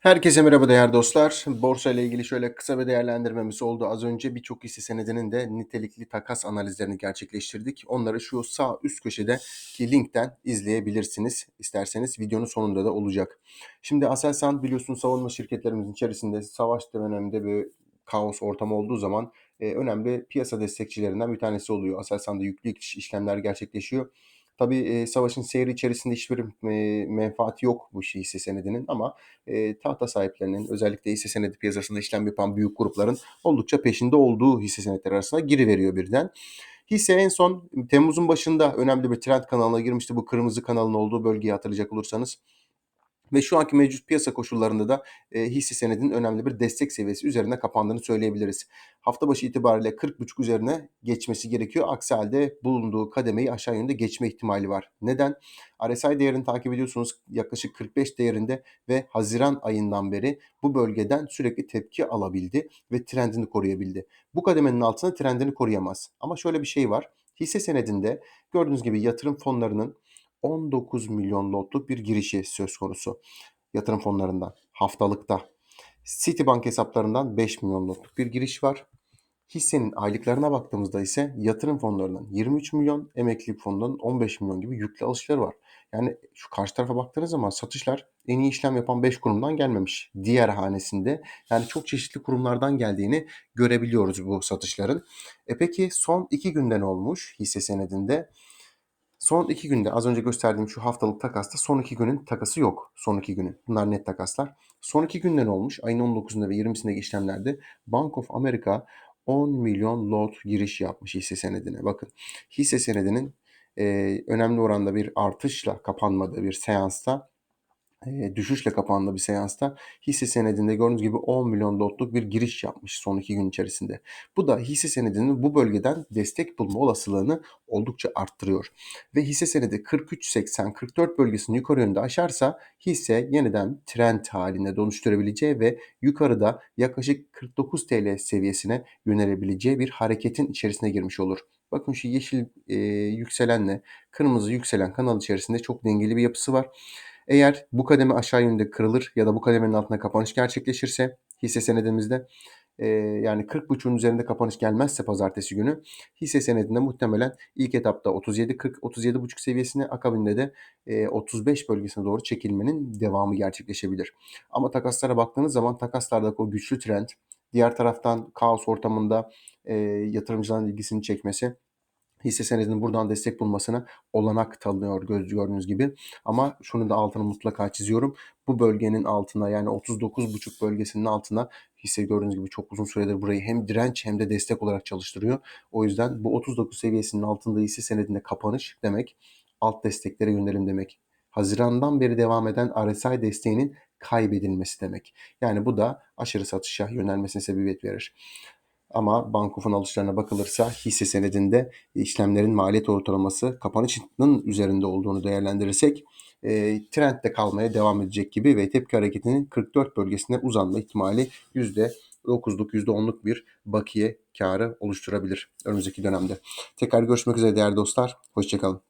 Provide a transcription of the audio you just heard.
Herkese merhaba değerli dostlar. Borsa ile ilgili şöyle kısa bir değerlendirmemiz oldu. Az önce birçok hisse senedinin de nitelikli takas analizlerini gerçekleştirdik. Onları şu sağ üst köşedeki linkten izleyebilirsiniz. İsterseniz videonun sonunda da olacak. Şimdi Aselsan biliyorsunuz savunma şirketlerimizin içerisinde savaş döneminde bir kaos ortamı olduğu zaman e, önemli piyasa destekçilerinden bir tanesi oluyor. Aselsan'da yüklü işlemler gerçekleşiyor. Tabii e, savaşın seyri içerisinde hiçbir e, menfaati yok bu hisse senedinin ama e, tahta sahiplerinin özellikle hisse senedi piyasasında işlem yapan büyük grupların oldukça peşinde olduğu hisse senetleri arasında giriveriyor birden. Hisse en son Temmuz'un başında önemli bir trend kanalına girmişti. Bu kırmızı kanalın olduğu bölgeyi hatırlayacak olursanız. Ve şu anki mevcut piyasa koşullarında da e, hisse senedinin önemli bir destek seviyesi üzerine kapandığını söyleyebiliriz. Hafta başı itibariyle 40.5 üzerine geçmesi gerekiyor. Aksi halde bulunduğu kademeyi aşağı yönde geçme ihtimali var. Neden? RSI değerini takip ediyorsunuz yaklaşık 45 değerinde ve Haziran ayından beri bu bölgeden sürekli tepki alabildi ve trendini koruyabildi. Bu kademenin altında trendini koruyamaz. Ama şöyle bir şey var. Hisse senedinde gördüğünüz gibi yatırım fonlarının 19 milyon lotluk bir girişi söz konusu yatırım fonlarından haftalıkta. Citibank hesaplarından 5 milyon lotluk bir giriş var. Hissenin aylıklarına baktığımızda ise yatırım fonlarından 23 milyon, emeklilik fonundan 15 milyon gibi yüklü alışları var. Yani şu karşı tarafa baktığınız zaman satışlar en iyi işlem yapan 5 kurumdan gelmemiş. Diğer hanesinde yani çok çeşitli kurumlardan geldiğini görebiliyoruz bu satışların. E peki son 2 günden olmuş hisse senedinde? Son iki günde az önce gösterdiğim şu haftalık takasta son iki günün takası yok. Son iki günün. Bunlar net takaslar. Son iki günden olmuş. Ayın 19'unda ve 20'sindeki işlemlerde Bank of America 10 milyon lot giriş yapmış hisse senedine. Bakın hisse senedinin e, önemli oranda bir artışla kapanmadığı bir seansta düşüşle kapandığı bir seansta hisse senedinde gördüğünüz gibi 10 milyon lotluk bir giriş yapmış son iki gün içerisinde. Bu da hisse senedinin bu bölgeden destek bulma olasılığını oldukça arttırıyor. Ve hisse senedi 43.80-44 bölgesini yukarı yönde aşarsa hisse yeniden trend haline dönüştürebileceği ve yukarıda yaklaşık 49 TL seviyesine yönelebileceği bir hareketin içerisine girmiş olur. Bakın şu yeşil e, yükselenle kırmızı yükselen kanal içerisinde çok dengeli bir yapısı var. Eğer bu kademe aşağı yönde kırılır ya da bu kademenin altında kapanış gerçekleşirse hisse senedimizde e, yani 40.5'un üzerinde kapanış gelmezse pazartesi günü hisse senedinde muhtemelen ilk etapta 37-40 37.5 seviyesine akabinde de e, 35 bölgesine doğru çekilmenin devamı gerçekleşebilir. Ama takaslara baktığınız zaman takaslardaki o güçlü trend diğer taraftan kaos ortamında e, yatırımcıların ilgisini çekmesi hisse senedinin buradan destek bulmasına olanak tanıyor göz gördüğünüz gibi. Ama şunu da altını mutlaka çiziyorum. Bu bölgenin altına yani 39,5 bölgesinin altına hisse gördüğünüz gibi çok uzun süredir burayı hem direnç hem de destek olarak çalıştırıyor. O yüzden bu 39 seviyesinin altında hisse senedinde kapanış demek alt desteklere yönelim demek. Hazirandan beri devam eden RSI desteğinin kaybedilmesi demek. Yani bu da aşırı satışa yönelmesine sebebiyet verir. Ama Bankof'un alışlarına bakılırsa hisse senedinde işlemlerin maliyet ortalaması kapanışının üzerinde olduğunu değerlendirirsek e, trendde kalmaya devam edecek gibi ve tepki hareketinin 44 bölgesine uzanma ihtimali %9'luk %10'luk bir bakiye karı oluşturabilir önümüzdeki dönemde. Tekrar görüşmek üzere değerli dostlar. Hoşçakalın.